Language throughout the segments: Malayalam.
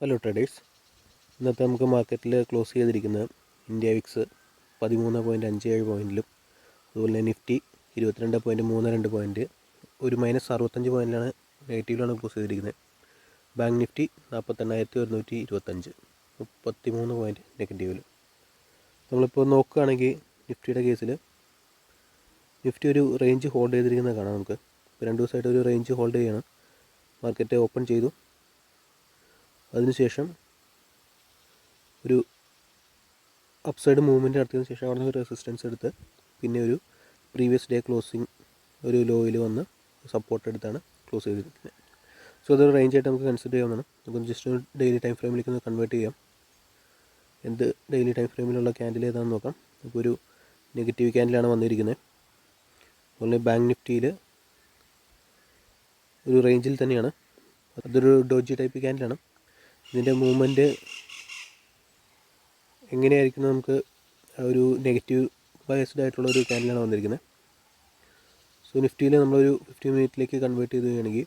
ഹലോ ട്രേഡേഴ്സ് ഇന്നത്തെ നമുക്ക് മാർക്കറ്റിൽ ക്ലോസ് ചെയ്തിരിക്കുന്ന ഇന്ത്യ വിക്സ് പതിമൂന്ന് പോയിന്റ് അഞ്ച് ഏഴ് പോയിന്റിലും അതുപോലെ തന്നെ നിഫ്റ്റി ഇരുപത്തിരണ്ട് പോയിന്റ് മൂന്ന് രണ്ട് പോയിന്റ് ഒരു മൈനസ് അറുപത്തഞ്ച് പോയിന്റിലാണ് നെഗറ്റീവിലാണ് ക്ലോസ് ചെയ്തിരിക്കുന്നത്. ബാങ്ക് നിഫ്റ്റി നാൽപ്പത്തെണ്ണായിരത്തി ഒരുന്നൂറ്റി ഇരുപത്തഞ്ച് മുപ്പത്തി മൂന്ന് പോയിന്റ് നെഗറ്റീവിൽ നമ്മളിപ്പോൾ നോക്കുകയാണെങ്കിൽ നിഫ്റ്റിയുടെ കേസിൽ നിഫ്റ്റി ഒരു റേഞ്ച് ഹോൾഡ് ചെയ്തിരിക്കുന്നത് കാണാം നമുക്ക്. ഇപ്പോൾ രണ്ട് ദിവസമായിട്ട് ഒരു റേഞ്ച് ഹോൾഡ് ചെയ്യണം. മാർക്കറ്റ് ഓപ്പൺ ചെയ്തു. അതിനുശേഷം ഒരു അപ്സൈഡ് മൂവ്മെന്റ് നടത്തിയതിന് ശേഷം അവിടെ നിന്ന് റെസിസ്റ്റൻസ് എടുത്ത് പിന്നെ ഒരു പ്രീവിയസ് ഡേ ക്ലോസിങ് ഒരു ലോയിൽ വന്ന് സപ്പോർട്ട് എടുത്താണ് ക്ലോസ് ചെയ്തിരിക്കുന്നത്. സോ അതൊരു റേഞ്ച് ആയിട്ട് നമുക്ക് കൺസിഡർ ചെയ്യാവുന്നതാണ്. നമുക്ക് ജസ്റ്റ് ഒരു ഡെയിലി ടൈം ഫ്രെയിമിലേക്ക് ഒന്ന് കൺവേർട്ട് ചെയ്യാം. എന്ത് ഡെയിലി ടൈം ഫ്രെയിമിലുള്ള ക്യാൻഡിൽ ഏതാണെന്ന് നോക്കാം. ഇപ്പോൾ ഒരു നെഗറ്റീവ് ക്യാൻഡിലാണ് വന്നിരിക്കുന്നത്. അതുപോലെ ബാങ്ക് നിഫ്റ്റിയിൽ ഒരു റേഞ്ചിൽ തന്നെയാണ്. അതൊരു ഡോജി ടൈപ്പ് ക്യാൻഡിലാണ് ഇതിന്റെ മൂവ്മെന്റ് എങ്ങനെയായിരിക്കും നമുക്ക് ഒരു നെഗറ്റീവ് ബയസ്ഡ് ആയിട്ടുള്ള ഒരു ക്യാൻഡിലാണ് വന്നിരിക്കുന്നത്. സോ നിഫ്റ്റിയിൽ നമ്മളൊരു ഫിഫ്റ്റി മിനിറ്റിലേക്ക് കൺവേർട്ട് ചെയ്ത് ചെയ്യുകയാണെങ്കിൽ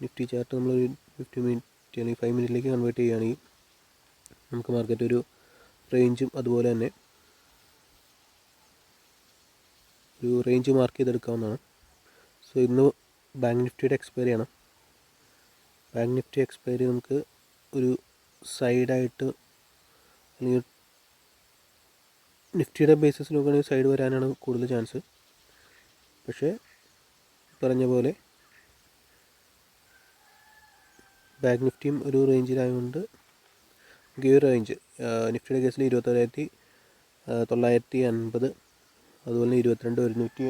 നിഫ്റ്റി ചാർട്ട് നമ്മളൊരു ഫിഫ്റ്റി മിനിറ്റ് അല്ലെങ്കിൽ ഫൈവ് മിനിറ്റിലേക്ക് കൺവേർട്ട് ചെയ്യുകയാണെങ്കിൽ നമുക്ക് മാർക്കറ്റ് ഒരു റേഞ്ചും അതുപോലെ തന്നെ ഒരു റേഞ്ച് മാർക്ക് ചെയ്തെടുക്കാവുന്നതാണ്. സോ ഇന്ന് ബാങ്ക് നിഫ്റ്റിയുടെ എക്സ്പയറി ആണ്. ബാങ്ക് നിഫ്റ്റി എക്സ്പയറി നമുക്ക് ഒരു സൈഡായിട്ട് അല്ലെങ്കിൽ നിഫ്റ്റിയുടെ ബേസിസ് നോക്കുകയാണെങ്കിൽ സൈഡ് വരാനാണ് കൂടുതൽ ചാൻസ് പക്ഷേ പറഞ്ഞ പോലെ ബാങ്ക് നിഫ്റ്റിയും ഒരു റേഞ്ചിലായതുകൊണ്ട് നമുക്ക് ഈ റേഞ്ച് നിഫ്റ്റിയുടെ കേസിൽ ഇരുപത്തൊരായിരത്തി തൊള്ളായിരത്തി അൻപത് അതുപോലെ തന്നെ ഇരുപത്തിരണ്ട് ഒരുന്നൂറ്റി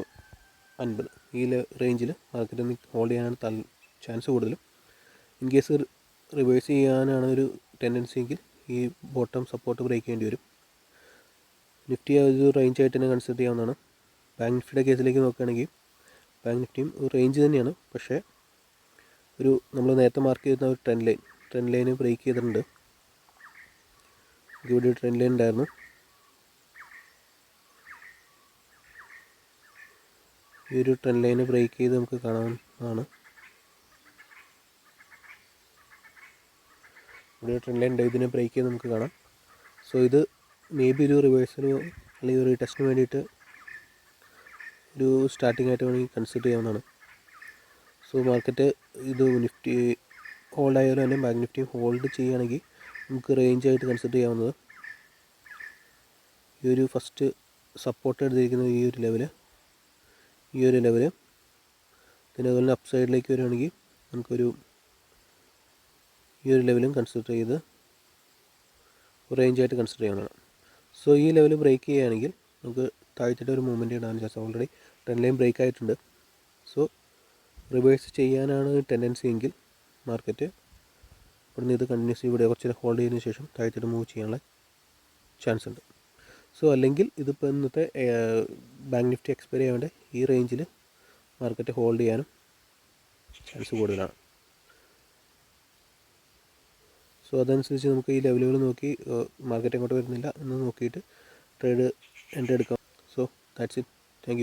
അൻപത്. ഈ റേഞ്ചിൽ മാർക്കറ്റ് ഹോൾഡ് ചെയ്യാനാണ് ചാൻസ് കൂടുതലും. ഇൻ കേസ് റിവേഴ്സ് ചെയ്യാനാണ് ഒരു ടെൻഡൻസി എങ്കിൽ ഈ ബോട്ടം സപ്പോർട്ട് ബ്രേക്ക് ചെയ്യേണ്ടി വരും. നിഫ്റ്റി ഒരു റേഞ്ച് ആയിട്ട് തന്നെ കൺസിഡർ ചെയ്യാവുന്നതാണ്. ബാങ്ക് നിഫ്റ്റിയുടെ കേസിലേക്ക് നോക്കുകയാണെങ്കിൽ ബാങ്ക് നിഫ്റ്റിയും ഒരു റേഞ്ച് തന്നെയാണ്. പക്ഷേ ഒരു നമ്മൾ നേരത്തെ മാർക്ക് ചെയ്തിരുന്ന ഒരു ട്രെൻഡ് ലൈൻ ട്രെൻഡ് ലൈന് ബ്രേക്ക് ചെയ്തിട്ടുണ്ട്. ഇവിടെ ഒരു ട്രെൻഡ് ലൈൻ ഉണ്ടായിരുന്നു. ഈ ഒരു ട്രെൻഡ് ലൈന് ബ്രേക്ക് ചെയ്ത് നമുക്ക് കാണാവുന്നതാണ്. ഇവിടെ ട്രെൻഡ് ലൈൻ ഇതിനെ ബ്രേക്ക് ചെയ്ത് നമുക്ക് കാണാം. സോ ഇത് മേ ബി ഒരു റിവേഴ്സിനോ അല്ലെങ്കിൽ ഒരു ടെസ്റ്റിന് വേണ്ടിയിട്ട് ഒരു സ്റ്റാർട്ടിംഗ് ആയിട്ട് വേണമെങ്കിൽ കൺസിഡർ ചെയ്യാവുന്നതാണ്. സോ മാർക്കറ്റ് ഇത് നിഫ്റ്റി ഹോൾഡ് ആയാലും തന്നെ ബാങ്ക് നിഫ്റ്റി ഹോൾഡ് ചെയ്യുകയാണെങ്കിൽ നമുക്ക് റേഞ്ച് ആയിട്ട് കൺസിഡർ ചെയ്യാവുന്നത്. ഈ ഒരു ഫസ്റ്റ് സപ്പോർട്ട് എടുത്തിരിക്കുന്ന ഈ ഒരു ലെവൽ ഈ ഒരു ലെവൽ പിന്നെ അതുപോലെ അപ്സൈഡിലേക്ക് വരികയാണെങ്കിൽ നമുക്കൊരു ഈ ഒരു ലെവലും കൺസിഡർ ചെയ്ത് റേഞ്ചായിട്ട് കൺസിഡർ ചെയ്യണം സോ ഈ ലെവൽ ബ്രേക്ക് ചെയ്യുകയാണെങ്കിൽ നമുക്ക് താഴ്ത്തിട്ട് ഒരു മൂവ്മെന്റ് ഇടാൻ chance already ten line break ആയിട്ടുണ്ട്. സോ റിവേഴ്സ് ചെയ്യാനാണ് ടെൻഡൻസി എങ്കിൽ മാർക്കറ്റ് ഇവിടുന്ന് ഇത് കണ്ടിന്യൂസ് ഇവിടെ കുറച്ച് ഹോൾഡ് ചെയ്തതിന് ശേഷം താഴ്ത്തിട്ട് മൂവ് ചെയ്യാനുള്ള ചാൻസ് ഉണ്ട്. സോ അല്ലെങ്കിൽ ഇതിപ്പോൾ ഇന്നത്തെ ബാങ്ക് നിഫ്റ്റി എക്സ്പയർ ചെയ്യാണ്ട് ഈ റേഞ്ചിൽ മാർക്കറ്റ് ഹോൾഡ് ചെയ്യാനും ചാൻസ് കൂടുതലാണ്. സോ അതനുസരിച്ച് നമുക്ക് ഈ ലെവലുകൾ നോക്കി മാർക്കറ്റ് എങ്ങോട്ട് വരുന്നില്ല എന്ന് നോക്കിയിട്ട് ട്രേഡ് എന്റെ എടുക്കാം. So that's it thank